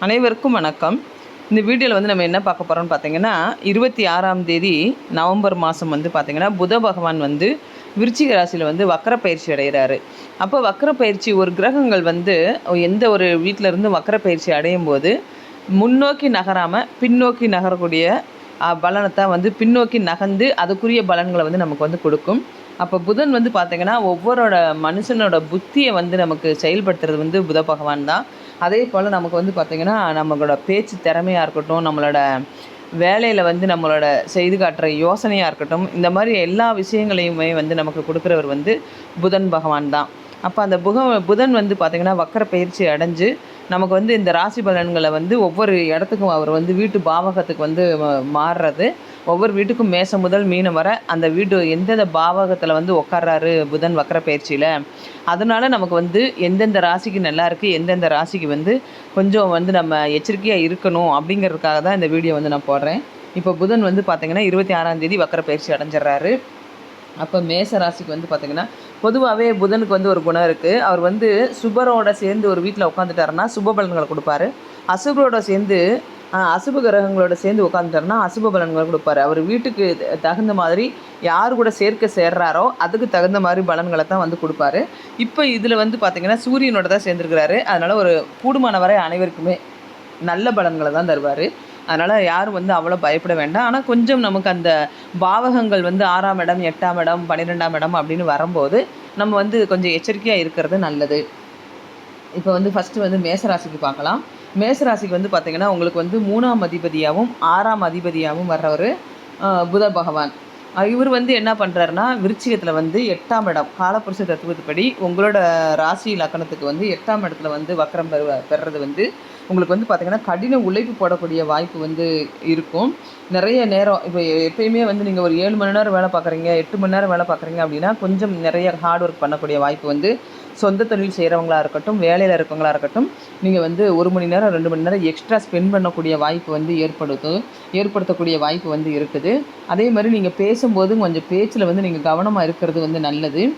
அனைவருக்கும் வணக்கம். இந்த வீடியோவில் வந்து நம்ம என்ன பார்க்க போகிறோம்னு பார்த்தீங்கன்னா இருபத்தி ஆறாம் தேதி நவம்பர் மாதம் வந்து பார்த்திங்கன்னா புத பகவான் வந்து விருச்சிக ராசியில் வந்து வக்கர பயிற்சி அடைகிறாரு அப்போ வக்கர பயிற்சி ஒரு கிரகங்கள் வந்து எந்த ஒரு வீட்டிலருந்து வக்கர பயிற்சி அடையும் போது முன்னோக்கி நகராமல் பின்னோக்கி நகரக்கூடிய அஹ், பலனைத்தான் வந்து பின்னோக்கி நகர்ந்து அதுக்குரிய பலன்களை வந்து நமக்கு வந்து கொடுக்கும். அப்போ புதன் வந்து பார்த்திங்கன்னா ஒவ்வொருட மனுஷனோட புத்தியை வந்து நமக்கு செயல்படுத்துறது வந்து புத பகவான் தான். அதே போல் நமக்கு வந்து பார்த்திங்கன்னா நம்மளோட பேச்சு திறமையாக இருக்கட்டும் நம்மளோட வேலையில் வந்து நம்மளோட செய்து காட்டுற யோசனையாக இருக்கட்டும் இந்த மாதிரி எல்லா விஷயங்களையுமே வந்து நமக்கு கொடுக்குறவர் வந்து புதன் பகவான் தான். அப்போ அந்த புக புதன் வந்து பார்த்திங்கன்னா வக்கர பயிற்சி அடைஞ்சு நமக்கு வந்து இந்த ராசி பலன்களை வந்து ஒவ்வொரு இடத்துக்கும் அவர் வந்து வீட்டு பாவகத்துக்கு வந்து மாறுறது. ஒவ்வொரு வீட்டுக்கும் மேசம் முதல் மீன் வர அந்த வீடு எந்தெந்த பாவகத்தில் வந்து உட்கார்றாரு புதன் வக்கர பயிற்சியில் அதனால நமக்கு வந்து எந்தெந்த ராசிக்கு நல்லா இருக்குது எந்தெந்த ராசிக்கு வந்து கொஞ்சம் வந்து நம்ம எச்சரிக்கையாக இருக்கணும் அப்படிங்கிறதுக்காக தான் இந்த வீடியோ வந்து நான் போடுறேன். இப்போ புதன் வந்து பார்த்திங்கன்னா இருபத்தி ஆறாம் தேதி வக்கர பயிற்சி அடைஞ்சிடுறாரு. அப்போ மேச ராசிக்கு வந்து பார்த்திங்கன்னா பொதுவாகவே புதனுக்கு வந்து ஒரு குணம் இருக்குது அவர் வந்து சுபரோட சேர்ந்து ஒரு வீட்டில் உட்காந்துட்டாருன்னா சுப பலன்களை கொடுப்பாரு. அசுபரோட சேர்ந்து அசுப கிரகங்களோட சேர்ந்து உட்காந்துட்டாருன்னா அசுப பலன்களை கொடுப்பாரு. அவர் வீட்டுக்கு தகுந்த மாதிரி யார் கூட சேர்க்க சேர்றாரோ அதுக்கு தகுந்த மாதிரி பலன்களை தான் வந்து கொடுப்பாரு. இப்போ இதில் வந்து பார்த்திங்கன்னா சூரியனோட தான் சேர்ந்துருக்கிறாரு. அதனால் ஒரு கூடுமான வரை அனைவருக்குமே நல்ல பலன்களை தான் தருவார். அதனால் யாரும் வந்து அவ்வளோ பயப்பட வேண்டாம். ஆனால் கொஞ்சம் நமக்கு அந்த பாவகங்கள் வந்து ஆறாம் இடம் எட்டாம் இடம் பன்னிரெண்டாம் இடம் அப்படின்னு வரும்போது நம்ம வந்து கொஞ்சம் எச்சரிக்கையாக இருக்கிறது நல்லது. இப்போ வந்து ஃபஸ்ட்டு வந்து மேசராசிக்கு பார்க்கலாம். மேசராசிக்கு வந்து பார்த்திங்கன்னா உங்களுக்கு வந்து மூணாம் அதிபதியாகவும் ஆறாம் அதிபதியாகவும் வர்றவர் புத பகவான். இவர் வந்து என்ன பண்ணுறாருன்னா விருச்சிகத்தில் வந்து எட்டாம் இடம் காலப்புருஷ தத்துவத்துப்படி உங்களோட ராசி லக்கணத்துக்கு வந்து எட்டாம் இடத்துல வந்து வக்கரம் பெறுவ பெறுறது வந்து உங்களுக்கு வந்து பார்த்திங்கன்னா கடின உழைப்பு போடக்கூடிய வாய்ப்பு வந்து இருக்கும். நிறைய நேரம் இப்போ எப்பயுமே வந்து நீங்கள் ஒரு ஏழு மணி நேரம் வேலை பார்க்குறீங்க எட்டு மணி நேரம் வேலை பார்க்குறீங்க அப்படின்னா கொஞ்சம் நிறைய ஹார்ட் ஒர்க் பண்ணக்கூடிய வாய்ப்பு வந்து சொந்த தொழில் செய்கிறவங்களா இருக்கட்டும் வேலையில் இருக்கவங்களா இருக்கட்டும் நீங்கள் வந்து ஒரு மணி நேரம் ரெண்டு மணி நேரம் எக்ஸ்ட்ரா ஸ்பெண்ட் பண்ணக்கூடிய வாய்ப்பு வந்து ஏற்படுத்தும் ஏற்படுத்தக்கூடிய வாய்ப்பு வந்து இருக்குது. அதே மாதிரி நீங்கள் பேசும்போது கொஞ்சம் பேச்சில் வந்து நீங்கள் கவனமாக இருக்கிறது வந்து நல்லது.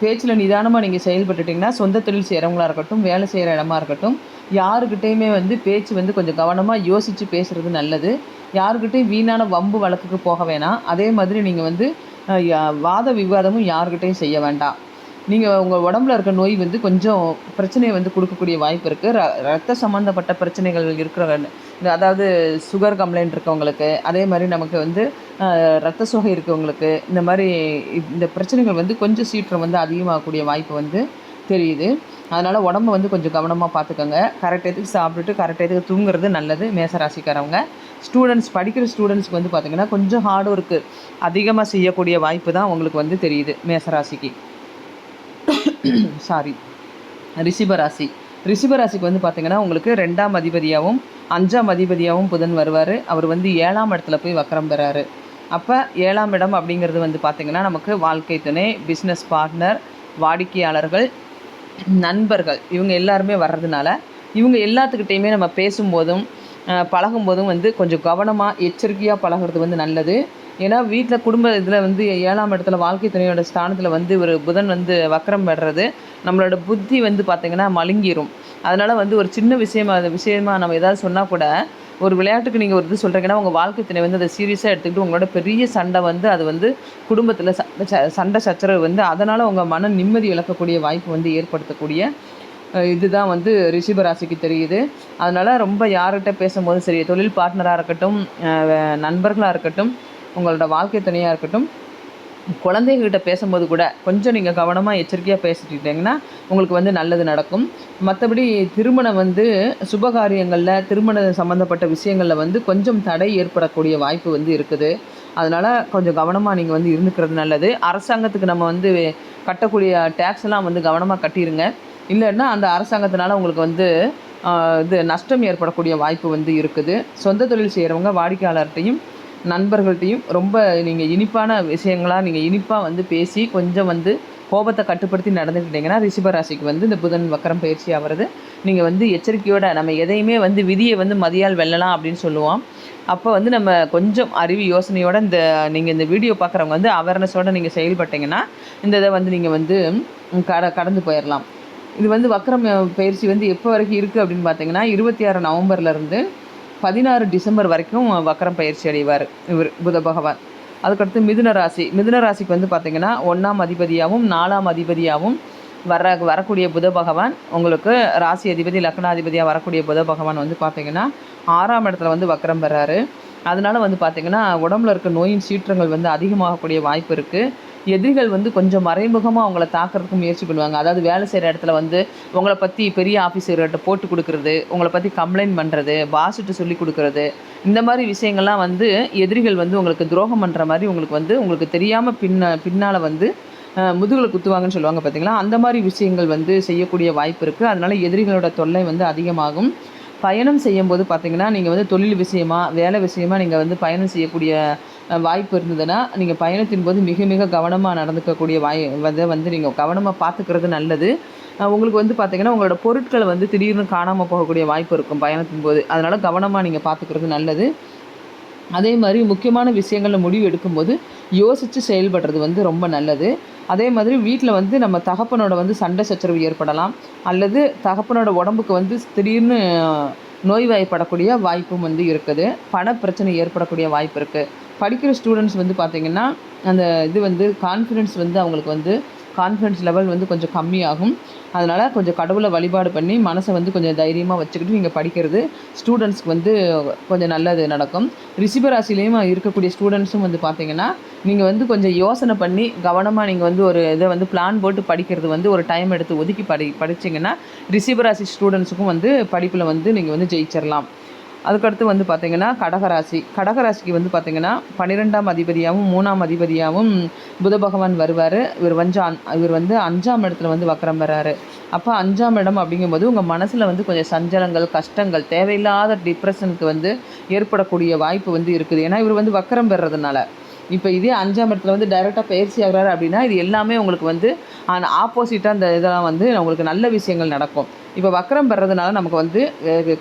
பேச்சில் நிதானமாக நீங்கள் செயல்பட்டுட்டிங்கன்னா சொந்த தொழில் செய்கிறவங்களா இருக்கட்டும் வேலை செய்கிற இடமா இருக்கட்டும் யாருக்கிட்டேயுமே வந்து பேச்சு வந்து கொஞ்சம் கவனமாக யோசித்து பேசுகிறது நல்லது. யாருக்கிட்டையும் வீணான வம்பு வழக்குக்கு போக வேணாம். அதே மாதிரி நீங்கள் வந்து யா- வாத விவாதமும் யாருக்கிட்டையும் செய்ய வேண்டாம். நீங்கள் உங்கள் உடம்புல இருக்க நோய் வந்து கொஞ்சம் பிரச்சனையை வந்து கொடுக்கக்கூடிய வாய்ப்பு இருக்குது ர ரத்த சம்மந்தப்பட்ட பிரச்சனைகள் இருக்கிற இந்த அதாவது சுகர் கம்ப்ளைண்ட் இருக்கவங்களுக்கு அதே மாதிரி நமக்கு வந்து ரத்த சுகை இருக்கவங்களுக்கு இந்த மாதிரி இந்த பிரச்சனைகள் வந்து கொஞ்சம் சீற்றம் வந்து அதிகமாகக்கூடிய வாய்ப்பு வந்து தெரியுது. அதனால் உடம்ப வந்து கொஞ்சம் கவனமாக பார்த்துக்கோங்க கரெக்ட் எதுக்கு சாப்பிட்டுட்டு கரெக்ட் எதுக்கு தூங்குறது நல்லது மேசராசிக்காரவங்க. ஸ்டூடெண்ட்ஸ் படிக்கிற ஸ்டூடெண்ட்ஸ்க்கு வந்து பார்த்திங்கன்னா கொஞ்சம் ஹார்ட் ஒர்க்கு அதிகமாக செய்யக்கூடிய வாய்ப்பு தான் உங்களுக்கு வந்து தெரியுது மேசராசிக்கு. சாரி ரிஷிபராசி. ரிஷிபராசிக்கு வந்து பார்த்திங்கன்னா உங்களுக்கு ரெண்டாம் அதிபதியாகவும் அஞ்சாம் அதிபதியாகவும் புதன் வருவார். அவர் வந்து ஏழாம் இடத்துல போய் வக்கரம் பெறாரு. அப்போ ஏழாம் இடம் அப்படிங்கிறது வந்து பார்த்திங்கன்னா நமக்கு வாழ்க்கை துணை பிஸ்னஸ் பார்ட்னர் வாடிக்கையாளர்கள் நண்பர்கள் இவங்க எல்லாருமே வர்றதுனால இவங்க எல்லாத்துக்கிட்டேயுமே நம்ம பேசும்போதும் பழகும்போதும் வந்து கொஞ்சம் கவனமாக எச்சரிக்கையாக பழகுறது வந்து நல்லது. ஏன்னா வீட்டில் குடும்ப இதில் வந்து ஏழாம் இடத்துல வாழ்க்கை துணையோட ஸ்தானத்தில் வந்து ஒரு புதன் வந்து வக்கரம் பெறுறது நம்மளோட புத்தி வந்து பார்த்திங்கன்னா மழுங்கிரும். அதனால் வந்து ஒரு சின்ன விஷயமா அது விஷயமா நம்ம ஏதாவது சொன்னால் கூட ஒரு விளையாட்டுக்கு நீங்கள் ஒரு இது சொல்கிறீங்கன்னா உங்கள் வாழ்க்கை துணை வந்து அதை சீரியஸாக எடுத்துக்கிட்டு உங்களோட பெரிய சண்டை வந்து அது வந்து குடும்பத்தில் சண்டை ச- சண்டை சச்சரவு வந்து அதனால் உங்கள் மன நிம்மதி இழக்கக்கூடிய வாய்ப்பு வந்து ஏற்படுத்தக்கூடிய இதுதான் வந்து ரிஷிப ராசிக்கு தெரியுது. அதனால் ரொம்ப யார்கிட்ட பேசும்போதும் சரி தொழில் பார்ட்னராக இருக்கட்டும் நண்பர்களாக இருக்கட்டும் உங்களோட வாழ்க்கை துணையாக இருக்கட்டும் குழந்தைங்ககிட்ட பேசும்போது கூட கொஞ்சம் நீங்கள் கவனமாக எச்சரிக்கையாக பேசிட்டீங்கன்னா உங்களுக்கு வந்து நல்லது நடக்கும். மற்றபடி திருமணம் வந்து சுபகாரியங்களில் திருமண சம்மந்தப்பட்ட விஷயங்களில் வந்து கொஞ்சம் தடை ஏற்படக்கூடிய வாய்ப்பு வந்து இருக்குது. அதனால் கொஞ்சம் கவனமாக நீங்கள் வந்து இருந்துக்கிறது நல்லது. அரசாங்கத்துக்கு நம்ம வந்து கட்டக்கூடிய டேக்ஸ் எல்லாம் வந்து கவனமாக கட்டிடுங்க இல்லைன்னா அந்த அரசாங்கத்தினால உங்களுக்கு வந்து இது நஷ்டம் ஏற்படக்கூடிய வாய்ப்பு வந்து இருக்குது. சொந்த தொழில் செய்கிறவங்க வாடிக்கையாளர்கிட்டையும் நண்பர்கள்ட்டையும் ரொம்ப நீங்கள் இனிப்பான விஷயங்களாக நீங்கள் இனிப்பாக வந்து பேசி கொஞ்சம் வந்து கோபத்தை கட்டுப்படுத்தி நடந்துக்கிட்டீங்கன்னா ரிஷபராசிக்கு வந்து இந்த புதன் வக்கரம் பயிற்சி ஆகிறது நீங்கள் வந்து எச்சரிக்கையோட நம்ம எதையுமே வந்து விதியை வந்து மதியால் வெல்லலாம் அப்படின்னு சொல்லுவோம். அப்போ வந்து நம்ம கொஞ்சம் அறிவு யோசனையோட இந்த நீங்கள் இந்த வீடியோ பார்க்குறவங்க வந்து அவேர்னஸோட நீங்கள் செயல்பட்டீங்கன்னா இந்த இதை வந்து நீங்கள் வந்து கட கடந்து போயிடலாம் இது வந்து வக்கரம் பயிற்சி வந்து எப்போ வரைக்கும் இருக்குது அப்படின்னு பார்த்தீங்கன்னா இருபத்தி ஆறு நவம்பர்லேருந்து பதினாறு டிசம்பர் வரைக்கும் வக்கரம் பயிற்சி அடைவார் இவர் புத பகவான். அதுக்கடுத்து மிதுன ராசி. மிதுன ராசிக்கு வந்து பார்த்தீங்கன்னா ஒன்றாம் அதிபதியாகவும் நாலாம் அதிபதியாகவும் வர வரக்கூடிய புத பகவான் உங்களுக்கு ராசி அதிபதி லக்னாதிபதியாக வரக்கூடிய புத பகவான் வந்து பார்த்தீங்கன்னா ஆறாம் இடத்துல வந்து வக்ரம் பெறாரு. அதனால வந்து பார்த்திங்கன்னா உடம்புல இருக்க நோயின் சீற்றங்கள் வந்து அதிகமாகக்கூடிய வாய்ப்பு இருக்குது எதிரிகள் வந்து கொஞ்சம் மறைமுகமாக அவங்கள தாக்குறதுக்கு முயற்சி பண்ணுவாங்க. அதாவது வேலை செய்கிற இடத்துல வந்து உங்களை பற்றி பெரிய ஆஃபீஸர்கிட்ட போட்டு கொடுக்குறது உங்களை பற்றி கம்ப்ளைண்ட் பண்ணுறது பாஸ்கிட்ட சொல்லி கொடுக்குறது இந்த மாதிரி விஷயங்கள்லாம் வந்து எதிரிகள் வந்து உங்களுக்கு துரோகம் பண்ணுற மாதிரி உங்களுக்கு வந்து உங்களுக்கு தெரியாமல் பின்ன பின்னால் வந்து முதுகில் குத்துவாங்கன்னு சொல்லுவாங்க பார்த்தீங்களா அந்த மாதிரி விஷயங்கள் வந்து செய்யக்கூடிய வாய்ப்பு இருக்குது அதனால் எதிரிகளோட தொல்லை வந்து அதிகமாகும். பயணம் செய்யும்போது பார்த்தீங்கன்னா நீங்கள் வந்து தொழில் விஷயமா வேலை விஷயமா நீங்கள் வந்து பயணம் செய்யக்கூடிய வாய்ப்பு இருந்ததுன்னா நீங்கள் பயணத்தின் போது மிக மிக கவனமாக நடந்துக்கக்கூடிய வாய் வந்து வந்து நீங்கள் கவனமாக பார்த்துக்கிறது நல்லது. உங்களுக்கு வந்து பார்த்தீங்கன்னா உங்களோட பொருட்களை வந்து திடீர்னு காணாமல் போகக்கூடிய வாய்ப்பு இருக்கும் பயணத்தின் போது. அதனால் கவனமாக நீங்கள் பார்த்துக்கிறது நல்லது. அதே மாதிரி முக்கியமான விஷயங்களில் முடிவு எடுக்கும்போது யோசித்து செயல்படுறது வந்து ரொம்ப நல்லது. அதே மாதிரி வீட்டில் வந்து நம்ம தகப்பனோட வந்து சண்டை சச்சரவு ஏற்படலாம். அல்லது தகப்பனோட உடம்புக்கு வந்து திடீர்னு நோய்வாய்ப்படக்கூடிய வாய்ப்பும் வந்து இருக்குது. பண பிரச்சனை ஏற்படக்கூடிய வாய்ப்பு இருக்குது படிக்கிற ஸ்டூடெண்ட்ஸ் வந்து பார்த்திங்கன்னா அந்த இது வந்து கான்ஃபிடென்ஸ் வந்து அவங்களுக்கு வந்து கான்ஃபிடன்ஸ் லெவல் வந்து கொஞ்சம் கம்மியாகும். அதனால் கொஞ்சம் கடவுளை வழிபாடு பண்ணி மனசை வந்து கொஞ்சம் தைரியமாக வச்சுக்கிட்டு நீங்கள் படிக்கிறது ஸ்டூடெண்ட்ஸ்க்கு வந்து கொஞ்சம் நல்லது நடக்கும். ரிஷிபராசிலையும் இருக்கக்கூடிய ஸ்டூடெண்ட்ஸும் வந்து பார்த்தீங்கன்னா நீங்கள் வந்து கொஞ்சம் யோசனை பண்ணி கவனமாக நீங்கள் வந்து ஒரு இதை வந்து பிளான் போட்டு படிக்கிறது வந்து ஒரு டைம் எடுத்து ஒதுக்கி படி படிச்சிங்கன்னா ரிஷிபராசி ஸ்டூடெண்ட்ஸுக்கும் வந்து படிப்பில் வந்து நீங்கள் வந்து ஜெயிச்சிடலாம் அதுக்கடுத்து வந்து பார்த்தீங்கன்னா கடகராசி. கடகராசிக்கு வந்து பார்த்தீங்கன்னா பன்னிரெண்டாம் அதிபதியாகவும் மூணாம் அதிபதியாகவும் புத பகவான் வருவார். இவர் வந்து இவர் வந்து அஞ்சாம் இடத்துல வந்து வக்கரம் வர்றாரு அப்போ அஞ்சாம் இடம் அப்படிங்கும்போது உங்கள் மனசில் வந்து கொஞ்சம் சஞ்சலங்கள் கஷ்டங்கள் தேவையில்லாத டிப்ரெஷனுக்கு வந்து ஏற்படக்கூடிய வாய்ப்பு வந்து இருக்குது. ஏன்னா இவர் வந்து வக்கரம் பெறதுனால இப்போ இதே அஞ்சாம் இடத்துல வந்து டைரெக்டாக பயிற்சி ஆகிறாரு அப்படின்னா இது எல்லாமே உங்களுக்கு வந்து ஆப்போசிட்டாக அந்த இதெல்லாம் வந்து உங்களுக்கு நல்ல விஷயங்கள் நடக்கும். இப்போ வக்கரம் பெறதுனால நமக்கு வந்து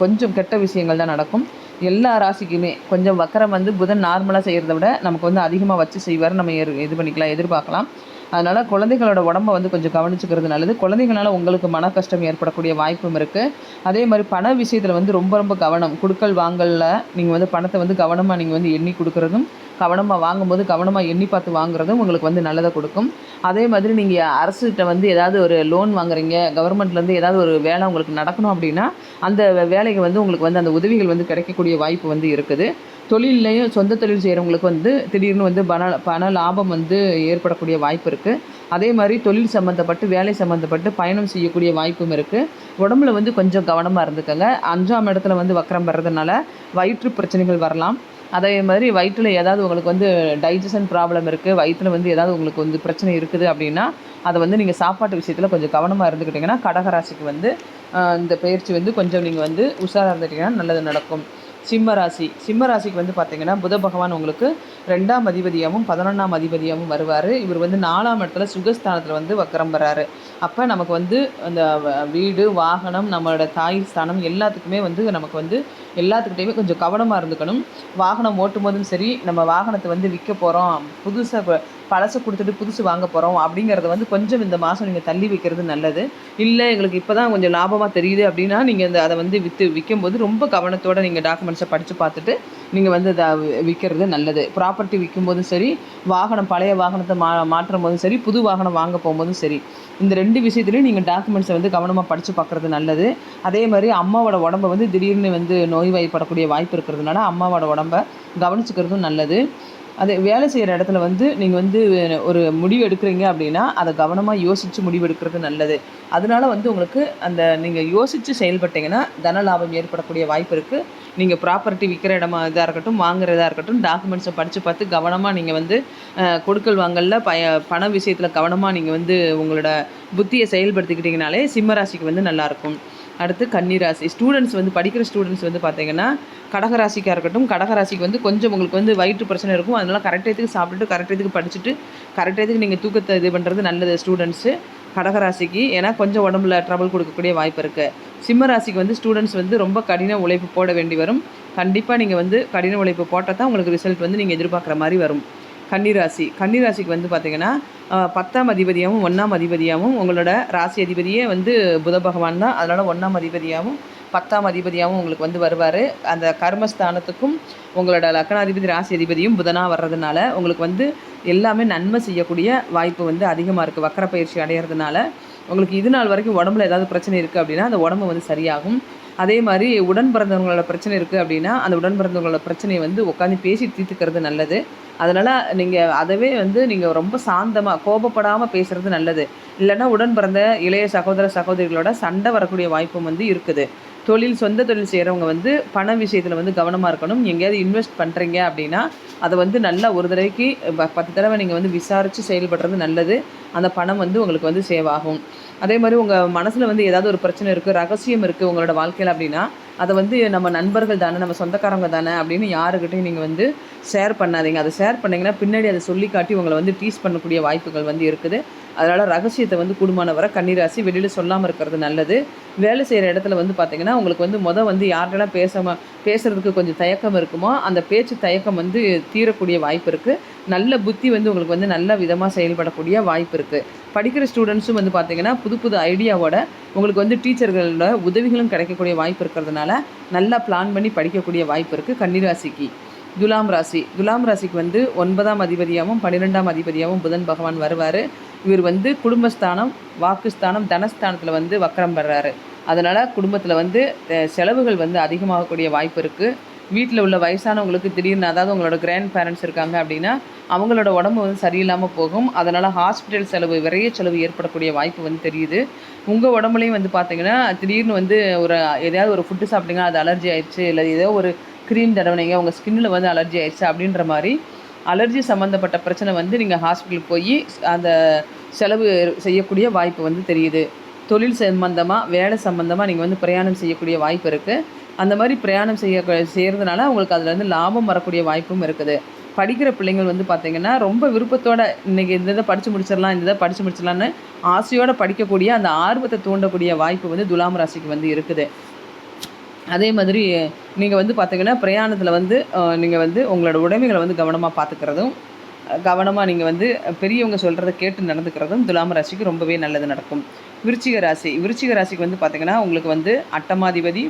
கொஞ்சம் கெட்ட விஷயங்கள் தான் நடக்கும். எல்லா ராசிக்குமே கொஞ்சம் வக்கரம் வந்து புதன் நார்மலாக செய்கிறத விட நமக்கு வந்து அதிகமாக வச்சு செய்வார். நம்ம இது பண்ணிக்கலாம் எதிர்பார்க்கலாம். அதனால் குழந்தைகளோட உடம்ப வந்து கொஞ்சம் கவனிச்சுக்கிறது நல்லது. குழந்தைங்களால உங்களுக்கு மன கஷ்டம் ஏற்படக்கூடிய வாய்ப்பும் இருக்குது அதே மாதிரி பண விஷயத்தில் வந்து ரொம்ப ரொம்ப கவனம். கொடுக்கல் வாங்கலில் நீங்கள் வந்து பணத்தை வந்து கவனமாக நீங்கள் வந்து எண்ணி கொடுக்குறதும் கவனமாக வாங்கும்போது கவனமாக எண்ணி பார்த்து வாங்குறதும் உங்களுக்கு வந்து நல்லதை கொடுக்கும். அதே மாதிரி நீங்கள் அரசுகிட்ட வந்து ஏதாவது ஒரு லோன் வாங்குறீங்க கவர்மெண்ட்லேருந்து ஏதாவது ஒரு வேலை உங்களுக்கு நடக்கணும் அப்படின்னா அந்த வேலைக்கு வந்து உங்களுக்கு வந்து அந்த உதவிகள் வந்து கிடைக்கக்கூடிய வாய்ப்பு வந்து இருக்குது. தொழில்லையும் சொந்த தொழில் செய்கிறவங்களுக்கு வந்து திடீர்னு வந்து பண பண லாபம் வந்து ஏற்படக்கூடிய வாய்ப்பு இருக்குது அதே மாதிரி தொழில் சம்மந்தப்பட்டு வேலை சம்மந்தப்பட்டு பயணம் செய்யக்கூடிய வாய்ப்பும் இருக்குது உடம்புல வந்து கொஞ்சம் கவனமாக இருந்துக்கங்க. அஞ்சாம் இடத்துல வந்து வக்கரம் வர்றதுனால வயிற்று பிரச்சனைகள் வரலாம். அதே மாதிரி வயிற்றில் ஏதாவது உங்களுக்கு வந்து டைஜஷன் ப்ராப்ளம் இருக்குது வயிற்றில் வந்து ஏதாவது உங்களுக்கு வந்து பிரச்சனை இருக்குது அப்படின்னா அதை வந்து நீங்கள் சாப்பாட்டு விஷயத்தில் கொஞ்சம் கவனமாக இருந்துக்கிட்டிங்கன்னா கடகராசிக்கு வந்து இந்த பயிற்சி வந்து கொஞ்சம் நீங்கள் வந்து உஷாராக இருந்துட்டிங்கன்னா நல்லது நடக்கும். சிம்ம ராசி சிம்ம ராசிக்கு வந்து பார்த்தீங்கன்னா புத பகவான் உங்களுக்கு ரெண்டாம் அதிபதியாகவும் பதினொன்றாம் அதிபதியாகவும் வருவார். இவர் வந்து நாலாம் இடத்துல சுகஸ்தானத்தில் வந்து வக்கரம் வர்றாரு அப்போ நமக்கு வந்து அந்த வ- வீடு வாகனம் நம்மளோட தாய் ஸ்தானம் எல்லாத்துக்குமே வந்து நமக்கு வந்து எல்லாத்துக்கிட்டையுமே கொஞ்சம் கவனமாக இருந்துக்கணும். வாகனம் ஓட்டும் போதும் சரி நம்ம வாகனத்தை வந்து விற்க போகிறோம் புதுசாக பழசை கொடுத்துட்டு புதுசு வாங்க போகிறோம் அப்படிங்கிறத வந்து கொஞ்சம் இந்த மாதம் நீங்கள் தள்ளி வைக்கிறது நல்லது. இல்லை எங்களுக்கு இப்போ தான் கொஞ்சம் லாபமாக தெரியுது அப்படின்னா நீங்கள் இந்த அதை வந்து விற்று விற்கும்போது ரொம்ப கவனத்தோடு நீங்கள் டாக்குமெண்ட்ஸை படித்து பார்த்துட்டு நீங்கள் வந்து அதை விற்கிறது நல்லது. ப்ராப்பர்ட்டி விற்கும்போதும் சரி வாகனம் பழைய வாகனத்தை மா மாற்றும் போதும் சரி புது வாகனம் வாங்க போகும்போதும் சரி இந்த ரெண்டு விஷயத்துலையும் நீங்கள் டாக்குமெண்ட்ஸை வந்து கவனமாக படித்து பார்க்குறது நல்லது. அதே மாதிரி அம்மாவோட உடம்ப வந்து திடீர்னு வந்து நோய்வாய்ப்படக்கூடிய வாய்ப்பு இருக்கிறதுனால அம்மாவோட உடம்ப கவனிச்சுக்கிறதும் நல்லது. அதே வேலை செய்கிற இடத்துல வந்து நீங்கள் வந்து ஒரு முடிவு எடுக்கிறீங்க அப்படின்னா அதை கவனமாக யோசித்து முடிவு எடுக்கிறது நல்லது. அதனால வந்து உங்களுக்கு அந்த நீங்கள் யோசித்து செயல்பட்டீங்கன்னா தன லாபம் ஏற்படக்கூடிய வாய்ப்பு இருக்குது நீங்கள் ப்ராப்பர்ட்டி விற்கிற இடமா இதாக இருக்கட்டும் வாங்குறதா இருக்கட்டும் டாக்குமெண்ட்ஸை படித்து பார்த்து கவனமாக நீங்கள் வந்து கொடுக்கல் வாங்கலில் பய பண விஷயத்தில் கவனமாக நீங்கள் வந்து உங்களோட புத்தியை செயல்படுத்திக்கிட்டிங்கனாலே சிம்ம ராசிக்கு வந்து நல்லாயிருக்கும் அடுத்து கன்னிராசி. ஸ்டூடெண்ட்ஸ் வந்து படிக்கிற ஸ்டூடெண்ட்ஸ் வந்து பார்த்தீங்கன்னா கடகராசிக்காக இருக்கட்டும் கடகராசிக்கு வந்து கொஞ்சம் உங்களுக்கு வந்து வயிற்று பிரச்சனை இருக்கும். அதனால கரெக்டத்துக்கு சாப்பிட்டுட்டு கரெக்டத்துக்கு படிச்சுட்டு கரெக்டத்துக்கு நீங்கள் தூக்கத்தை இது பண்ணுறது நல்லது ஸ்டூடெண்ட்ஸு கடகராசிக்கு ஏன்னா கொஞ்சம் உடம்புல ட்ரபிள் கொடுக்கக்கூடிய வாய்ப்பு இருக்குது சிம்ம ராசிக்கு வந்து ஸ்டூடெண்ட்ஸ் வந்து ரொம்ப கடின உழைப்பு போட வேண்டி வரும். கண்டிப்பாக நீங்கள் வந்து கடின உழைப்பு போட்டால் தான் உங்களுக்கு ரிசல்ட் வந்து நீங்கள் எதிர்பார்க்குற மாதிரி வரும். கன்னிராசி. கன்னிராசிக்கு வந்து பார்த்திங்கன்னா பத்தாம் அதிபதியாகவும் ஒன்றாம் அதிபதியாகவும் உங்களோட ராசி அதிபதியே வந்து புத பகவான் தான். அதனால் ஒன்றாம் அதிபதியாகவும் பத்தாம் அதிபதியாகவும் உங்களுக்கு வந்து வருவார். அந்த கர்மஸ்தானத்துக்கும் உங்களோட லக்னாதிபதி ராசி அதிபதியும் புதனாக வர்றதுனால உங்களுக்கு வந்து எல்லாமே நன்மை செய்யக்கூடிய வாய்ப்பு வந்து அதிகமாக இருக்குது வக்கர பயிற்சி அடையிறதுனால உங்களுக்கு இது நாள் வரைக்கும் உடம்புல ஏதாவது பிரச்சனை இருக்குது அப்படின்னா அந்த உடம்பு வந்து சரியாகும். அதே மாதிரி உடன் பிறந்தவங்களோட பிரச்சனை இருக்குது அப்படின்னா அந்த உடன் பிறந்தவங்களோட பிரச்சனையை வந்து உட்காந்து பேசி தீர்த்துக்கிறது நல்லது. அதனால் நீங்கள் அதவே வந்து நீங்கள் ரொம்ப சாந்தமாக கோபப்படாமல் பேசுகிறது நல்லது. இல்லைன்னா உடன் பிறந்த இளைய சகோதர சகோதரிகளோட சண்டை வரக்கூடிய வாய்ப்பும் வந்து இருக்குது. தொழில் சொந்த தொழில் செய்கிறவங்க வந்து பண விஷயத்தில் வந்து கவனமாக இருக்கணும். எங்கேயாவது இன்வெஸ்ட் பண்ணுறீங்க அப்படின்னா அதை வந்து நல்லா ஒரு தடவைக்கு ப- பத்து தடவை நீங்கள் வந்து விசாரித்து செயல்படுறது நல்லது. அந்த பணம் வந்து உங்களுக்கு வந்து சேவ் ஆகும். அதே மாதிரி உங்கள் மனசில் வந்து ஏதாவது ஒரு பிரச்சனை இருக்குது ரகசியம் இருக்குது உங்களோட வாழ்க்கையில் அப்படின்னா அதை வந்து நம்ம நண்பர்கள் தானே நம்ம சொந்தக்காரங்க தானே அப்படின்னு யாருக்கிட்டையும் நீங்கள் வந்து ஷேர் பண்ணாதீங்க. அதை ஷேர் பண்ணீங்கன்னா பின்னாடி அதை சொல்லி காட்டி உங்களை வந்து டீஸ் பண்ணக்கூடிய வாய்ப்புகள் வந்து இருக்குது. அதனால் ரகசியத்தை வந்து கூடுமான வரை கன்னிராசி வெளியில் சொல்லாமல் இருக்கிறது நல்லது. வேலை செய்கிற இடத்துல வந்து பார்த்தீங்கன்னா உங்களுக்கு வந்து மொதல் வந்து யார்கிட்டலாம் பேசாமல் பேசுகிறதுக்கு கொஞ்சம் தயக்கம் இருக்குமோ அந்த பேச்சு தயக்கம் வந்து தீரக்கூடிய வாய்ப்பு இருக்குது நல்ல புத்தி வந்து உங்களுக்கு வந்து நல்ல விதமாக செயல்படக்கூடிய வாய்ப்பு இருக்குது படிக்கிற ஸ்டூடெண்ட்ஸும் வந்து பார்த்திங்கன்னா புது புது ஐடியாவோட உங்களுக்கு வந்து டீச்சர்களோட உதவிகளும் கிடைக்கக்கூடிய வாய்ப்பு இருக்கிறதுனால நல்லா பிளான் பண்ணி படிக்கக்கூடிய வாய்ப்பு இருக்குது கன்னிராசிக்கு. துலாம் ராசி. துலாம் ராசிக்கு வந்து ஒன்பதாம் அதிபதியாகவும் பன்னிரெண்டாம் அதிபதியாகவும் புதன் பகவான் வருவார். இவர் வந்து குடும்பஸ்தானம் வாக்குஸ்தானம் தனஸ்தானத்தில் வந்து வக்கரம் பெறாரு அதனால் குடும்பத்தில் வந்து செலவுகள் வந்து அதிகமாகக்கூடிய வாய்ப்பு இருக்குது வீட்டில் உள்ள வயசானவங்களுக்கு திடீர்னு அதாவது உங்களோட கிராண்ட் பேரண்ட்ஸ் இருக்காங்க அப்படின்னா அவங்களோட உடம்பு வந்து சரியில்லாமல் போகும். அதனால் ஹாஸ்பிட்டல் செலவு விரைய செலவு ஏற்படக்கூடிய வாய்ப்பு வந்து தெரியுது. உங்கள் உடம்புலையும் வந்து பார்த்தீங்கன்னா திடீர்னு வந்து ஒரு எதாவது ஒரு ஃபுட்டு சாப்பிட்டீங்கன்னா அது அலர்ஜி ஆயிடுச்சு இல்லை ஏதோ ஒரு க்ரீம் தடவினீங்க உங்கள் ஸ்கின்னில் வந்து அலர்ஜி ஆயிடுச்சு அப்படின்ற மாதிரி அலர்ஜி சம்மந்தப்பட்ட பிரச்சனை வந்து நீங்கள் ஹாஸ்பிட்டலுக்கு போய் அந்த செலவு செய்யக்கூடிய வாய்ப்பு வந்து தெரியுது. தொழில் சம்பந்தமாக வேலை சம்பந்தமாக நீங்கள் வந்து பிரயாணம் செய்யக்கூடிய வாய்ப்பு இருக்குது அந்த மாதிரி பிரயாணம் செய்ய செய்கிறதுனால உங்களுக்கு அதில் வந்து லாபம் வரக்கூடிய வாய்ப்பும் இருக்குது. படிக்கிற பிள்ளைங்கள் வந்து பார்த்திங்கன்னா ரொம்ப விருப்பத்தோட இன்றைக்கி இந்த இதை படித்து முடிச்சிடலாம் இந்த இதை படித்து முடிச்சிடலான்னு ஆசையோடு படிக்கக்கூடிய அந்த ஆர்வத்தை தூண்டக்கூடிய வாய்ப்பு வந்து துலாம் ராசிக்கு வந்து இருக்குது. அதே மாதிரி நீங்கள் வந்து பார்த்திங்கன்னா பிரயாணத்தில் வந்து நீங்கள் வந்து உங்களோட உடைமைகளை வந்து கவனமாக பார்த்துக்கிறதும் கவனமாக நீங்கள் வந்து பெரியவங்க சொல்கிறத கேட்டு நடந்துக்கிறதும் துலாம் ராசிக்கு ரொம்பவே நல்லது நடக்கும். விருச்சிக ராசி விருச்சிக ராசிக்கு வந்து பார்த்திங்கன்னா உங்களுக்கு வந்து அட்டமாதிபதி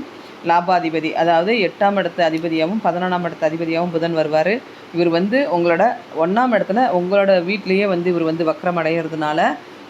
லாபாதிபதி அதாவது எட்டாம் இடத்து அதிபதியாகவும் பதினொன்றாம் இடத்து அதிபதியாகவும் புதன் வருவார். இவர் வந்து உங்களோட ஒன்றாம் இடத்துல உங்களோட வீட்லேயே வந்து இவர் வந்து வக்கரம் அடைகிறதுனால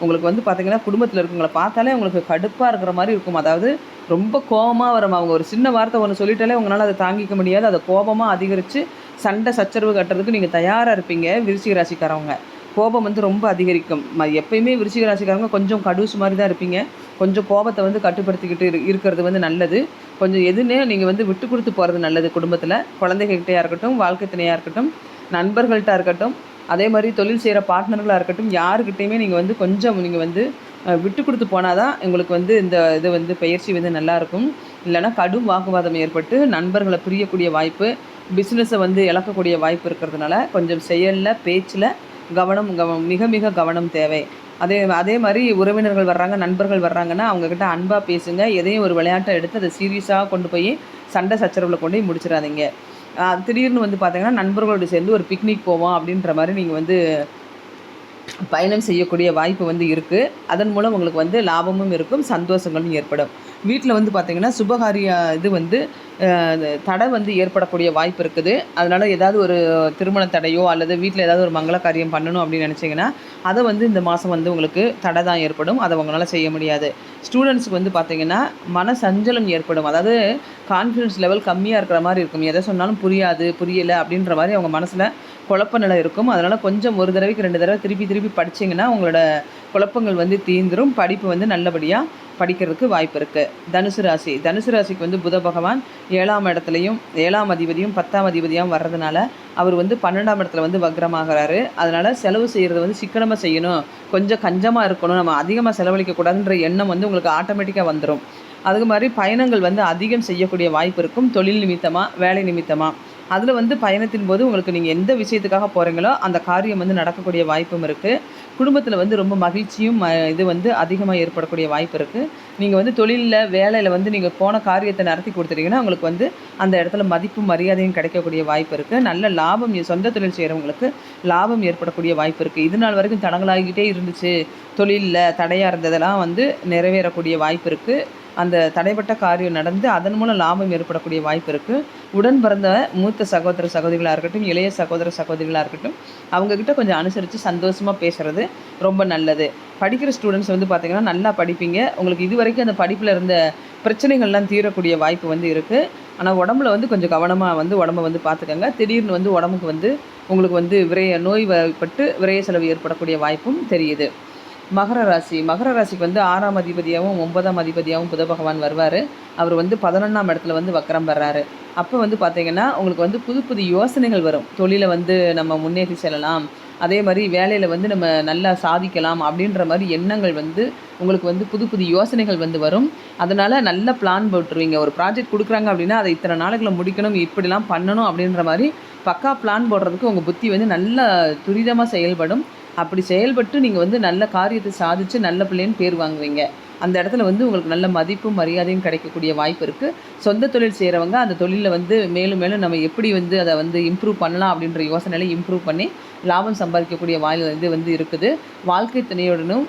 உங்களுக்கு வந்து பார்த்தீங்கன்னா குடும்பத்தில் இருக்கவங்களை பார்த்தாலே உங்களுக்கு கடுப்பாக இருக்கிற மாதிரி இருக்கும். அதாவது ரொம்ப கோபமாக வரும் அவங்க. ஒரு சின்ன வார்த்தை ஒன்று சொல்லிட்டாலே உங்களால் அதை தாங்கிக்க முடியாது. அதை கோபமாக அதிகரித்து சண்டை சச்சரவு கட்டுறதுக்கு நீங்கள் தயாராக இருப்பீங்க விருச்சிக ராசிக்காரவங்க. கோபம் வந்து ரொம்ப அதிகரிக்கும். ம எப்பயுமே விருச்சிக ராசிக்காரங்க கொஞ்சம் கடுசு மாதிரி தான் இருப்பீங்க. கொஞ்சம் கோபத்தை வந்து கட்டுப்படுத்திக்கிட்டு இருக்கிறது வந்து நல்லது. கொஞ்சம் எதுனே நீங்கள் வந்து விட்டு கொடுத்து போகிறது நல்லது குடும்பத்தில். குழந்தைகிட்டையாக இருக்கட்டும் வாழ்க்கை துணையாக இருக்கட்டும் நண்பர்கள்ட்ட இருக்கட்டும் அதே மாதிரி தொழில் செய்கிற பார்ட்னர்களாக இருக்கட்டும் யாருக்கிட்டையுமே நீங்கள் வந்து கொஞ்சம் நீங்கள் வந்து விட்டு கொடுத்து போனால் தான் உங்களுக்கு வந்து இந்த இது வந்து பயிற்சி வந்து நல்லாயிருக்கும் இல்லைன்னா கடும் வாக்குவாதம் ஏற்பட்டு நண்பர்களை பிரியக்கூடிய வாய்ப்பு பிஸ்னஸை வந்து இழக்கக்கூடிய வாய்ப்பு இருக்கிறதுனால கொஞ்சம் செயலில் பேச்சில் கவனம் கவனம் மிக மிக கவனம் தேவை. அதே அதே மாதிரி உறவினர்கள் வர்றாங்க நண்பர்கள் வர்றாங்கன்னா அவங்கக்கிட்ட அன்பாக பேசுங்க. எதையும் ஒரு விளையாட்டை எடுத்து அதை சீரியஸாக கொண்டு போய் சண்டை சச்சரவில் கொண்டு போய் முடிச்சிடாதீங்க திடீர்னு வந்து பார்த்தீங்கன்னா நண்பர்களோடு சேர்ந்து ஒரு பிக்னிக் போவோம் அப்படின்ற மாதிரி நீங்கள் வந்து பயணம் செய்யக்கூடிய வாய்ப்பு வந்து இருக்குது அதன் மூலம் உங்களுக்கு வந்து லாபமும் இருக்கும் சந்தோஷங்களும் ஏற்படும். வீட்டில் வந்து பார்த்திங்கன்னா சுபகாரிய இது வந்து தடை வந்து ஏற்படக்கூடிய வாய்ப்பு இருக்குது. அதனால் ஏதாவது ஒரு திருமண தடையோ அல்லது வீட்டில் ஏதாவது ஒரு மங்கள காரியம் பண்ணணும் அப்படின்னு நினச்சிங்கன்னா அதை வந்து இந்த மாதம் வந்து உங்களுக்கு தடை தான் ஏற்படும். அதை உங்களால் செய்ய முடியாது. ஸ்டூடெண்ட்ஸுக்கு வந்து பார்த்திங்கன்னா மன சஞ்சலம் ஏற்படும். அதாவது கான்ஃபிடன்ஸ் லெவல் கம்மியாக இருக்கிற மாதிரி இருக்கும். எதை சொன்னாலும் புரியாது புரியலை அப்படின்ற மாதிரி அவங்க மனசில் குழப்ப நிலை இருக்கும். அதனால் கொஞ்சம் ஒரு தடவைக்கு ரெண்டு தடவை திருப்பி திருப்பி படிச்சிங்கன்னா உங்களோட குழப்பங்கள் வந்து தீந்துரும் படிப்பு வந்து நல்லபடியாக படிக்கிறதுக்கு வாய்ப்பு இருக்குது தனுசு ராசி. தனுசு ராசிக்கு வந்து புத பகவான் ஏழாம் இடத்துலையும் ஏழாம் அதிபதியும் பத்தாம் அதிபதியாகவும் வர்றதுனால அவர் வந்து பன்னெண்டாம் இடத்துல வந்து வக்ரமாகிறாரு. அதனால் செலவு செய்கிறது வந்து சிக்கனமாக செய்யணும். கொஞ்சம் கஞ்சமாக இருக்கணும். நம்ம அதிகமாக செலவழிக்கக்கூடாதுன்ற எண்ணம் வந்து உங்களுக்கு ஆட்டோமேட்டிக்காக வந்துடும் அதுக்கு மாதிரி பயணங்கள் வந்து அதிகம் செய்யக்கூடிய வாய்ப்பு இருக்கும். தொழில் நிமித்தமாக வேலை நிமித்தமாக அதில் வந்து பயணத்தின் போது உங்களுக்கு நீங்கள் எந்த விஷயத்துக்காக போகிறீங்களோ அந்த காரியம் வந்து நடக்கக்கூடிய வாய்ப்பும் இருக்குது குடும்பத்தில் வந்து ரொம்ப மகிழ்ச்சியும் ம- இது வந்து அதிகமாக ஏற்படக்கூடிய வாய்ப்பு இருக்குது நீங்கள் வந்து தொழிலில் வேலையில் வந்து நீங்கள் போன காரியத்தை நடத்தி கொடுத்துட்டீங்கன்னா உங்களுக்கு வந்து அந்த இடத்துல மதிப்பும் மரியாதையும் கிடைக்கக்கூடிய வாய்ப்பு இருக்குது நல்ல லாபம் சொந்த தொழில் செய்கிறவங்களுக்கு லாபம் ஏற்படக்கூடிய வாய்ப்பு இருக்குது இது நாள் வரைக்கும் தடங்களாகிக்கிட்டே இருந்துச்சு. தொழிலில் தடையாக இருந்ததெல்லாம் வந்து நிறைவேறக்கூடிய வாய்ப்பு இருக்குது அந்த தடைப்பட்ட காரியம் நடந்து அதன் மூலம் லாபம் ஏற்படக்கூடிய வாய்ப்பு இருக்குது உடன் பிறந்த மூத்த சகோதர சகோதரிகளாக இருக்கட்டும் இளைய சகோதர சகோதரிகளாக இருக்கட்டும் அவங்கக்கிட்ட கொஞ்சம் அனுசரித்து சந்தோஷமாக பேசுகிறது ரொம்ப நல்லது. படிக்கிற ஸ்டூடெண்ட்ஸ் வந்து பார்த்திங்கன்னா நல்லா படிப்பீங்க. உங்களுக்கு இது வரைக்கும் அந்த படிப்பில் இருந்த பிரச்சனைகள்லாம் தீரக்கூடிய வாய்ப்பு வந்து இருக்குது ஆனால் உடம்புல வந்து கொஞ்சம் கவனமாக வந்து உடம்ப வந்து பார்த்துக்கோங்க திடீர்னு வந்து உடம்புக்கு வந்து உங்களுக்கு வந்து விரைய நோய் பட்டு விரைய செலவு ஏற்படக்கூடிய வாய்ப்பும் தெரியுது. மகர ராசி. மகர ராசிக்கு வந்து ஆறாம் அதிபதியாகவும் ஒன்பதாம் அதிபதியாகவும் புத பகவான் வருவார். அவர் வந்து பதினொன்றாம் இடத்துல வந்து வக்கரம் வர்றாரு அப்போ வந்து பார்த்தீங்கன்னா உங்களுக்கு வந்து புது புது யோசனைகள் வரும். தொழிலை வந்து நம்ம முன்னேற்றி செல்லலாம். அதே மாதிரி வேலையில் வந்து நம்ம நல்லா சாதிக்கலாம் அப்படின்ற மாதிரி எண்ணங்கள் வந்து உங்களுக்கு வந்து புது புது யோசனைகள் வந்து வரும். அதனால் நல்ல பிளான் போட்டுருவீங்க. ஒரு ப்ராஜெக்ட் கொடுக்குறாங்க அப்படின்னா அதை இத்தனை நாளுக்குள்ள முடிக்கணும் இப்படிலாம் பண்ணணும் அப்படின்ற மாதிரி பக்கா பிளான் போடுறதுக்கு உங்கள் புத்தி வந்து நல்ல துரிதமாக செயல்படும். அப்படி செயல்பட்டு நீங்கள் வந்து நல்ல காரியத்தை சாதித்து நல்ல பிள்ளைன்னு பேர் வாங்குவீங்க. அந்த இடத்துல வந்து உங்களுக்கு நல்ல மதிப்பும் மரியாதையும் கிடைக்கக்கூடிய வாய்ப்பு இருக்குது சொந்த தொழில் செய்கிறவங்க அந்த தொழிலில் வந்து மேலும் மேலும் நம்ம எப்படி வந்து அதை வந்து இம்ப்ரூவ் பண்ணலாம் அப்படின்ற யோசனையில இம்ப்ரூவ் பண்ணி லாபம் சம்பாதிக்கக்கூடிய வாய் இது வந்து இருக்குது. வாழ்க்கை துணையுடனும்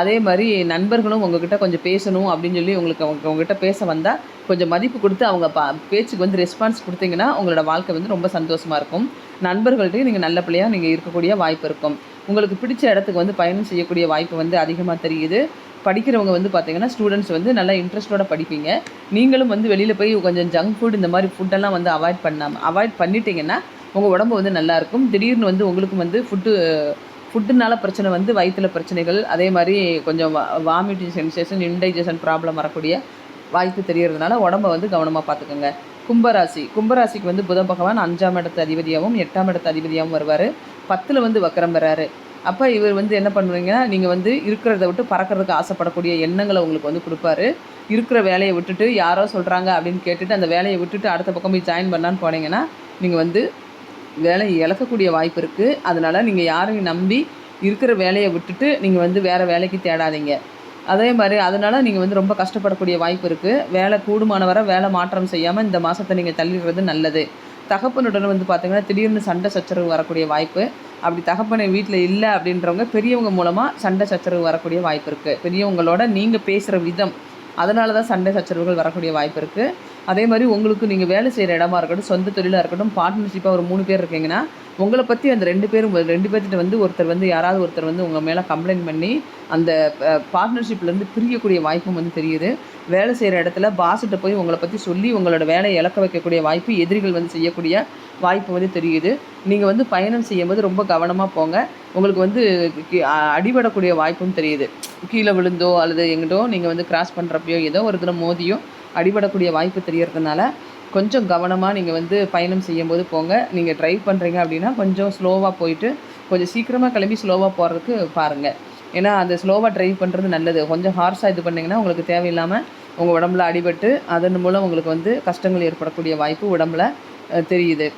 அதே மாதிரி நண்பர்களும் உங்ககிட்ட கொஞ்சம் பேசணும் அப்படின்னு சொல்லி உங்களுக்கு அவங்க உங்ககிட்ட பேச வந்தால் கொஞ்சம் மதிப்பு கொடுத்து அவங்க பா பேச்சுக்கு வந்து ரெஸ்பான்ஸ் கொடுத்தீங்கன்னா உங்களோட வாழ்க்கை வந்து ரொம்ப சந்தோஷமாக இருக்கும். நண்பர்கள்ட்டையும் நீங்கள் நல்ல பிள்ளையாக நீங்கள் இருக்கக்கூடிய வாய்ப்பு இருக்கும். உங்களுக்கு பிடிச்ச இடத்துக்கு வந்து பயணம் செய்யக்கூடிய வாய்ப்பு வந்து அதிகமாக தெரியுது. படிக்கிறவங்க வந்து பார்த்தீங்கன்னா ஸ்டூடெண்ட்ஸ் வந்து நல்லா இன்ட்ரெஸ்ட்டோட படிப்பீங்க. நீங்களும் வந்து வெளியில் போய் கொஞ்சம் ஜங்க் ஃபுட் இந்த மாதிரி ஃபுட்டெல்லாம் வந்து அவாய்ட் பண்ணாமல் அவாய்ட் பண்ணிட்டீங்கன்னா உங்கள் உடம்பு வந்து நல்லாயிருக்கும் திடீர்னு வந்து உங்களுக்கும் வந்து ஃபுட்டு ஃபுட்டுனால பிரச்சனை வந்து வயிற்றில் பிரச்சனைகள் அதே மாதிரி கொஞ்சம் வாமிட்டிங் சென்சேஷன் இன்டைஜஷன் ப்ராப்ளம் வரக்கூடிய வாய்ப்பு தெரியறதுனால உடம்ப வந்து கவனமாக பார்த்துக்கோங்க கும்பராசி. கும்பராசிக்கு வந்து புத பகவான் அஞ்சாம் இடத்து அதிபதியாகவும் எட்டாம் இடத்து அதிபதியாகவும் வருவார். பத்தில் வந்து வக்கரம் வர்றாரு அப்போ இவர் வந்து என்ன பண்ணுவீங்கன்னா நீங்கள் வந்து இருக்கிறத விட்டு பறக்கிறதுக்கு ஆசைப்படக்கூடிய எண்ணங்களை உங்களுக்கு வந்து கொடுப்பாரு. இருக்கிற வேலையை விட்டுட்டு யாரோ சொல்கிறாங்க அப்படின்னு கேட்டுட்டு அந்த வேலையை விட்டுட்டு அடுத்த பக்கம் போய் ஜாயின் பண்ணான்னு போனீங்கன்னா நீங்கள் வந்து வேலை இழக்கக்கூடிய வாய்ப்பு இருக்குது அதனால் நீங்கள் யாரையும் நம்பி இருக்கிற வேலையை விட்டுட்டு நீங்கள் வந்து வேறு வேலைக்கு தேடாதீங்க. அதே மாதிரி அதனால் நீங்கள் வந்து ரொம்ப கஷ்டப்படக்கூடிய வாய்ப்பு இருக்குது வேலை கூடுமான வர வேலை மாற்றம் செய்யாமல் இந்த மாதத்தை நீங்கள் தள்ளிடுறது நல்லது. தகப்பனுடன் வந்து பார்த்தீங்கன்னா திடீர்னு சண்டை சச்சரவு வரக்கூடிய வாய்ப்பு. அப்படி தகப்பனை வீட்டில் இல்லை அப்படின்றவங்க பெரியவங்க மூலமாக சண்டை சச்சரவு வரக்கூடிய வாய்ப்பு இருக்குது பெரியவங்களோட நீங்கள் பேசுகிற விதம் அதனால தான் சண்டை சச்சரவுகள் வரக்கூடிய வாய்ப்பு இருக்குது அதே மாதிரி உங்களுக்கு நீங்கள் வேலை செய்கிற இடமா இருக்கட்டும் சொந்த தொழிலாக இருக்கட்டும் பார்ட்னர்ஷிப்பாக ஒரு மூணு பேர் இருக்கீங்கன்னா உங்களை பற்றி அந்த ரெண்டு பேரும் ரெண்டு பேர்த்திட்ட வந்து ஒருத்தர் வந்து யாராவது ஒருத்தர் வந்து உங்கள் மேலே கம்ப்ளைண்ட் பண்ணி அந்த பார்ட்னர்ஷிப்லேருந்து பிரியக்கூடிய வாய்ப்பும் வந்து தெரியுது. வேலை செய்கிற இடத்துல பாஸ்கிட்ட போய் உங்களை பற்றி சொல்லி உங்களோட வேலையை இழக்க வைக்கக்கூடிய வாய்ப்பு எதிரிகள் வந்து செய்யக்கூடிய வாய்ப்பு வந்து தெரியுது. நீங்கள் வந்து பயணம் செய்யும்போது ரொம்ப கவனமாக போங்க. உங்களுக்கு வந்து அடிபடக்கூடிய வாய்ப்பும் தெரியுது. கீழே விழுந்தோ அல்லது எங்கிட்டோ நீங்கள் வந்து கிராஸ் பண்ணுறப்பையோ ஏதோ ஒரு தினம் மோதியோ அடிபடக்கூடிய வாய்ப்பு தெரியறதுனால கொஞ்சம் கவனமாக நீங்கள் வந்து பயணம் செய்யும்போது போங்க. நீங்கள் ட்ரைவ் பண்ணுறீங்க அப்படின்னா கொஞ்சம் ஸ்லோவாக போயிட்டு கொஞ்சம் சீக்கிரமாக கிளம்பி ஸ்லோவாக போகிறதுக்கு பாருங்கள் ஏன்னா அந்த ஸ்லோவாக ட்ரைவ் பண்ணுறது நல்லது. கொஞ்சம் ஹார்ஸாக இது பண்ணிங்கன்னா உங்களுக்கு தேவையில்லாமல் உங்கள் உடம்புல அடிபட்டு அதன் மூலம் உங்களுக்கு வந்து கஷ்டங்கள் ஏற்படக்கூடிய வாய்ப்பு உடம்புல தெரியுது.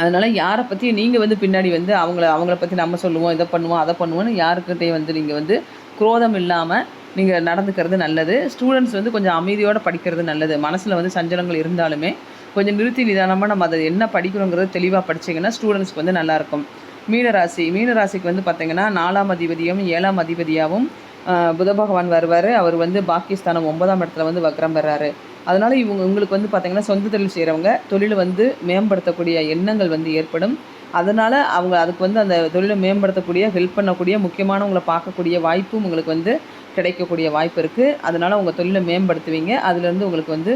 அதனால் யாரை பற்றி நீங்கள் வந்து பின்னாடி வந்து அவங்கள அவங்கள பற்றி நம்ம சொல்லுவோம் இதை பண்ணுவோம் அதை பண்ணுவோம்னு யாருக்கிட்டையும் வந்து நீங்கள் வந்து குரோதம் இல்லாமல் நீங்கள் நடந்துக்கிறது நல்லது. ஸ்டூடெண்ட்ஸ் வந்து கொஞ்சம் அமைதியோடு படிக்கிறது நல்லது. மனசில் வந்து சஞ்சலங்கள் இருந்தாலுமே கொஞ்சம் நிறுத்தி நிதானமாக நம்ம அதை என்ன படிக்கிறோங்கிறது தெளிவாக படித்தீங்கன்னா ஸ்டூடெண்ட்ஸ்க்கு வந்து நல்லாயிருக்கும் மீனராசி. மீனராசிக்கு வந்து பார்த்தீங்கன்னா நாலாம் அதிபதியும் ஏழாம் அதிபதியாகவும் புத பகவான் வருவார். அவர் வந்து பாகிஸ்தானம் ஒன்பதாம் இடத்துல வந்து வக்ரம் வர்றாரு அதனால் இவங்க உங்களுக்கு வந்து பார்த்தீங்கன்னா சொந்த தொழில் செய்கிறவங்க தொழிலை வந்து மேம்படுத்தக்கூடிய எண்ணங்கள் வந்து ஏற்படும். அதனால் அவங்க அதுக்கு வந்து அந்த தொழிலை மேம்படுத்தக்கூடிய ஹெல்ப் பண்ணக்கூடிய முக்கியமானவங்களை பார்க்கக்கூடிய வாய்ப்பும் உங்களுக்கு வந்து கிடைக்கக்கூடிய வாய்ப்பு இருக்குது அதனால் உங்கள் தொழிலை மேம்படுத்துவீங்க. அதுலேருந்து உங்களுக்கு வந்து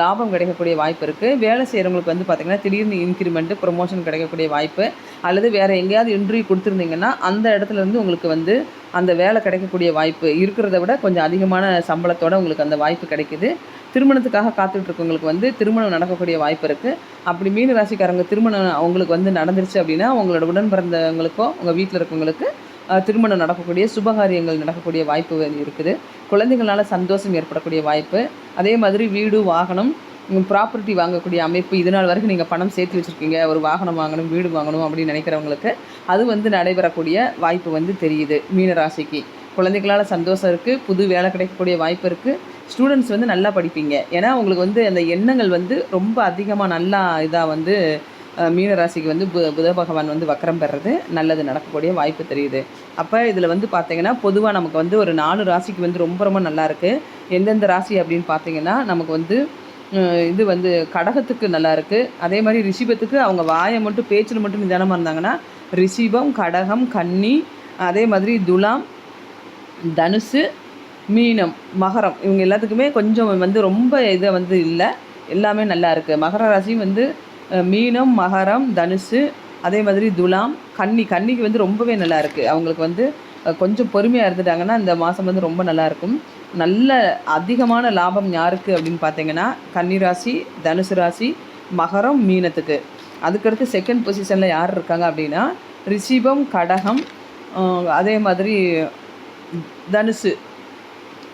லாபம் கிடைக்கக்கூடிய வாய்ப்பு இருக்குது வேலை செய்கிறவங்களுக்கு வந்து பார்த்திங்கன்னா திடீர்னு இன்க்ரிமெண்ட்டு ப்ரொமோஷன் கிடைக்கக்கூடிய வாய்ப்பு. அல்லது வேறு எங்கேயாவது இன்டர்வியூ கொடுத்துருந்தீங்கன்னா அந்த இடத்துல இருந்து உங்களுக்கு வந்து அந்த வேலை கிடைக்கக்கூடிய வாய்ப்பு இருக்கிறத விட கொஞ்சம் அதிகமான சம்பளத்தோடு உங்களுக்கு அந்த வாய்ப்பு கிடைக்குது. திருமணத்துக்காக காத்துட்ருக்கவங்களுக்கு வந்து திருமணம் நடக்கக்கூடிய வாய்ப்பு இருக்குது அப்படி மீன ராசிக்காரங்க திருமணம் அவங்களுக்கு வந்து நடந்துருச்சு அப்படின்னா உங்களோட உடன் பிறந்தவங்களுக்கோ உங்கள் வீட்டில் இருக்கவங்களுக்கு திருமணம் நடக்கக்கூடிய சுபகாரியங்கள் நடக்கக்கூடிய வாய்ப்பு இருக்குது. குழந்தைகளால் சந்தோஷம் ஏற்படக்கூடிய வாய்ப்பு. அதே மாதிரி வீடு வாகனம் ப்ராப்பர்ட்டி வாங்கக்கூடிய அமைப்பு இது நாள் வரைக்கும் நீங்கள் பணம் சேர்த்து வச்சுருக்கீங்க. ஒரு வாகனம் வாங்கணும் வீடு வாங்கணும் அப்படின்னு நினைக்கிறவங்களுக்கு அது வந்து நடைபெறக்கூடிய வாய்ப்பு வந்து தெரியுது மீனராசிக்கு குழந்தைகளால் சந்தோஷம் இருக்குது புது வேலை கிடைக்கக்கூடிய வாய்ப்பு இருக்குது ஸ்டூடெண்ட்ஸ் வந்து நல்லா படிப்பீங்க. ஏன்னா உங்களுக்கு வந்து அந்த எண்ணங்கள் வந்து ரொம்ப அதிகமாக நல்லா இதாக வந்து மீன ராசிக்கு வந்து பு புத பகவான் வந்து வக்கரம் பெறது நல்லது நடக்கக்கூடிய வாய்ப்பு தெரியுது. அப்போ இதில் வந்து பார்த்தீங்கன்னா பொதுவாக நமக்கு வந்து ஒரு நாலு ராசிக்கு வந்து ரொம்ப ரொம்ப நல்லா இருக்குது எந்தெந்த ராசி அப்படின்னு பார்த்தீங்கன்னா நமக்கு வந்து இது வந்து கடகத்துக்கு நல்லா இருக்குது அதே மாதிரி ரிஷிபத்துக்கு அவங்க வாயை மட்டும் பேச்சில் மட்டும் நிதானமாக இருந்தாங்கன்னா ரிஷிபம் கடகம் கன்னி அதே மாதிரி துலாம் தனுசு மீனம் மகரம் இவங்க எல்லாத்துக்குமே கொஞ்சம் வந்து ரொம்ப இதை வந்து இல்லை. எல்லாமே நல்லா இருக்குது மகர ராசியும் வந்து மீனம் மகரம் தனுசு அதே மாதிரி துலாம் கன்னி. கன்னிக்கு வந்து ரொம்பவே நல்லா இருக்குது அவங்களுக்கு வந்து கொஞ்சம் பொறுமையாக இருந்துட்டாங்கன்னா இந்த மாதம் வந்து ரொம்ப நல்லா இருக்கும் நல்ல அதிகமான லாபம் யாருக்கு அப்படின்னு பார்த்தீங்கன்னா கன்னி ராசி தனுசு ராசி மகரம் மீனத்துக்கு. அதுக்கடுத்து செகண்ட் பொசிஷனில் யார் இருக்காங்க அப்படின்னா ரிஷிபம் கடகம் அதே மாதிரி தனுசு.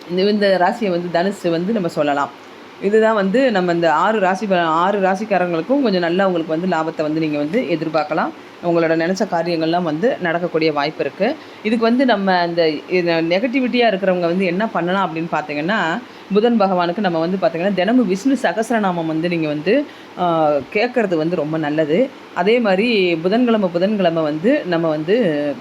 இந்த இந்த ராசியை வந்து தனுசு வந்து நம்ம சொல்லலாம். இதுதான் வந்து நம்ம இந்த ஆறு ராசி ஆறு ராசிக்காரங்களுக்கும் கொஞ்சம் நல்லா உங்களுக்கு வந்து லாபத்தை வந்து நீங்கள் வந்து எதிர்பார்க்கலாம். உங்களோட நினச்ச காரியங்கள்லாம் வந்து நடக்கக்கூடிய வாய்ப்பு இருக்குது இதுக்கு வந்து நம்ம இந்த நெகட்டிவிட்டியாக இருக்கிறவங்க வந்து என்ன பண்ணலாம் அப்படின்னு பார்த்தீங்கன்னா புதன் பகவானுக்கு நம்ம வந்து பார்த்தீங்கன்னா தினமும் விஷ்ணு சகஸ்ரநாமம் வந்து நீங்கள் வந்து கேட்குறது வந்து ரொம்ப நல்லது. அதே மாதிரி புதன்கிழமை புதன்கிழமை வந்து நம்ம வந்து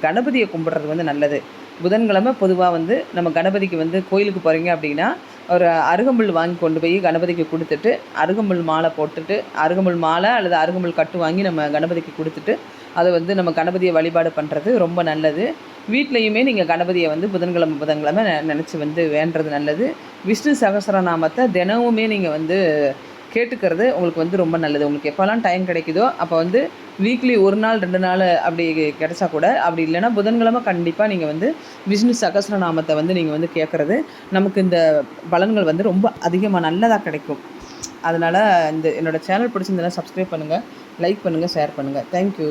கணபதியை கும்பிட்றது வந்து நல்லது. புதன்கிழமை பொதுவாக வந்து நம்ம கணபதிக்கு வந்து கோயிலுக்கு போகிறீங்க அப்படின்னா ஒரு அருகம்புல் வாங்கி கொண்டு போய் கணபதிக்கு கொடுத்துட்டு அருகம்புல் மாலை போட்டுட்டு அருகம்புல் மாலை அல்லது அருகம்புல் கட்டு வாங்கி நம்ம கணபதிக்கு கொடுத்துட்டு அதை வந்து நம்ம கணபதியை வழிபாடு பண்ணுறது ரொம்ப நல்லது. வீட்லேயுமே நீங்கள் கணபதியை வந்து புதன்கிழமை புதன்கிழமை நினச்சி வந்து வேண்டுறது நல்லது. விஷ்ணு சகசரநாமத்தை தினமுமே நீங்கள் வந்து கேட்டுக்கிறது உங்களுக்கு வந்து ரொம்ப நல்லது. உங்களுக்கு எப்போல்லாம் டைம் கிடைக்குதோ அப்போ வந்து வீக்லி ஒரு நாள் ரெண்டு நாள் அப்படி கிடைச்சா கூட அப்படி இல்லைன்னா புதன்கிழமை கண்டிப்பாக நீங்கள் வந்து விஷ்ணு சகஸ்ரநாமத்தை வந்து நீங்கள் வந்து கேட்குறது நமக்கு இந்த பலன்கள் வந்து ரொம்ப அதிகமாக நல்லதாக கிடைக்கும். அதனால் இந்த என்னோடய சேனல் பிடிச்சிருந்ததுன்னா சப்ஸ்கிரைப் பண்ணுங்கள் லைக் பண்ணுங்கள் ஷேர் பண்ணுங்கள் தேங்க்யூ